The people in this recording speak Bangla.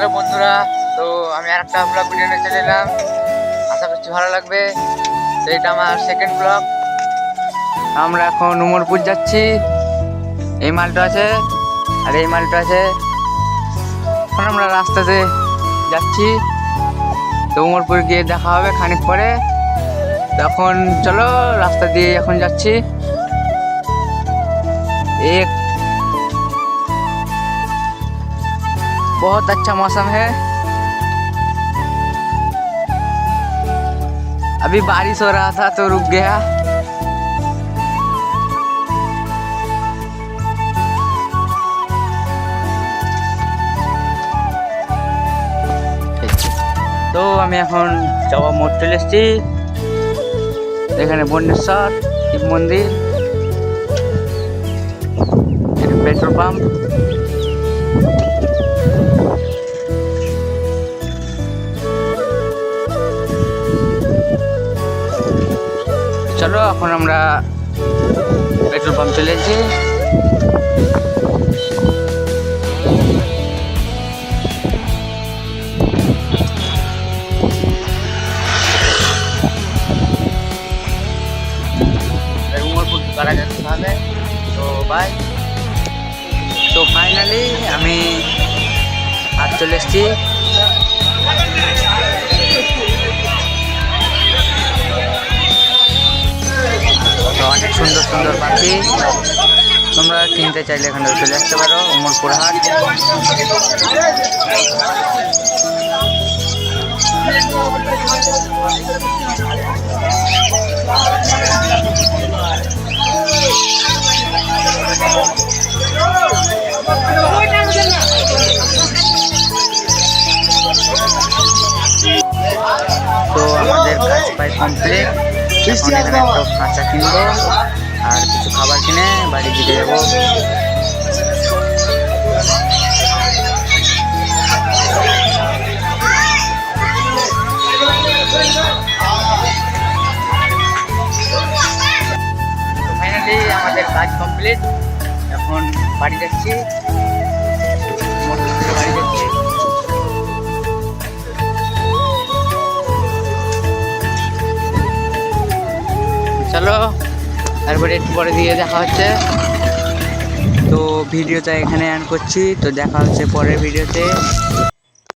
হ্যালো বন্ধুরা, তো আমি আর একটা ব্লগ ভিডিও নিয়ে চলে এলাম। আশা করছি ভালো লাগবে। তো এটা আমার সেকেন্ড ব্লগ আমরা এখন উমরপুর যাচ্ছি। এই মালটা আছে, আর এই মালটা আছে। এখন আমরা রাস্তাতে যাচ্ছি। তো উমরপুর গিয়ে দেখা হবে খানিক পরে। তখন চলো রাস্তা দিয়ে এখন যাচ্ছি। এক बहुत अच्छा मौसम है अभी बारिश हो रहा था तो रुक गया তো আমি এখন জবা মোড় চলে এসেছি এখানে বন্যেশ্বর শিব মন্দির পেট্রোল পাম্প চলো, এখন আমরা পেট্রোল পাম্প চলে এসেছি। কারা তো বাই তো ফাইনালি আমি হাত চলে এসেছি। সুন্দর সুন্দর পাখি। তোমরা কিনতে চাইলে এখানে চলে আসতে পারো উমরপুর হাট। তো আমাদের কাজ প্রায় কমপ্লিট এখানে কাঁচা কিনবো আর কিছু খাবার কিনে বাড়ি দিতে যাব। ফাইনালি আমাদের কাজ কমপ্লিট এখন বাড়ি যাচ্ছি। চলো, তারপরে একটু পরে দিয়ে দেখা হচ্ছে। তো ভিডিওটা এখানে অ্যান্ড করছি। তো দেখা হচ্ছে পরের ভিডিওতে।